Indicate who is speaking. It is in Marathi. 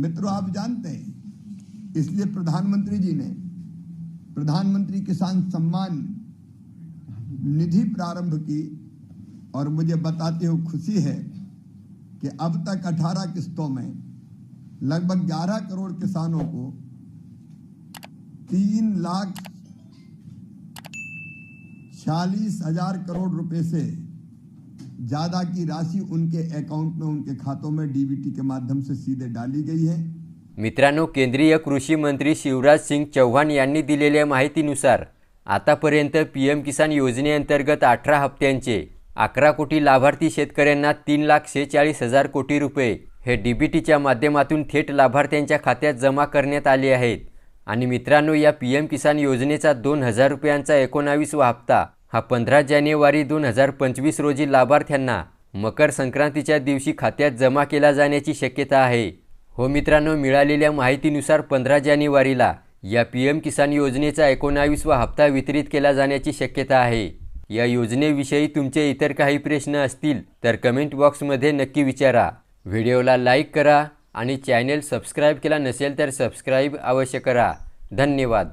Speaker 1: मित्रों, आप जानते हैं, इसलिए प्रधानमंत्री जी ने प्रधानमंत्री किसान सम्मान निधि प्रारंभ की और मुझे बताते हुए खुशी है कि अब तक 18 किस्तों में लगभग 11 करोड़ किसानों को तीन लाख छियालीस हज़ार करोड़ रुपए से ज्यादा की राशि उनके अकाउंट में उनके खातों में डीबीटी के माध्यम से सीधे डाली गई है।
Speaker 2: मित्रांनो केंद्रीय कृषी मंत्री शिवराज सिंग चौहान यांनी दिलेल्या माहितीनुसार आतापर्यंत पी एम किसान योजनेअंतर्गत अठरा हप्त्यांचे अकरा कोटी लाभार्थी शेतकऱ्यांना तीन लाख शेहेचाळीस हजार कोटी रुपये हे डी बी टीच्या माध्यमातून थेट लाभार्थ्यांच्या खात्यात जमा करण्यात आले आहेत. आणि मित्रांनो या पी एम किसान योजनेचा दोन हजार रुपयांचा एकोणावीसवा हप्ता हा पंधरा जानेवारी दोन हजार पंचवीस रोजी लाभार्थ्यांना मकर संक्रांतीच्या दिवशी खात्यात जमा केला जाण्याची शक्यता आहे. हो मित्रांनो मिळालेल्या माहितीनुसार पंधरा जानेवारीला या पी एम किसान योजनेचा एकोणावीसवा हप्ता वितरित केला जाण्याची शक्यता आहे. या योजनेविषयी तुमचे इतर काही प्रश्न असतील तर कमेंट बॉक्समध्ये नक्की विचारा. व्हिडिओला लाईक करा आणि चॅनेल सबस्क्राईब केला नसेल तर सबस्क्राईब अवश्य करा. धन्यवाद.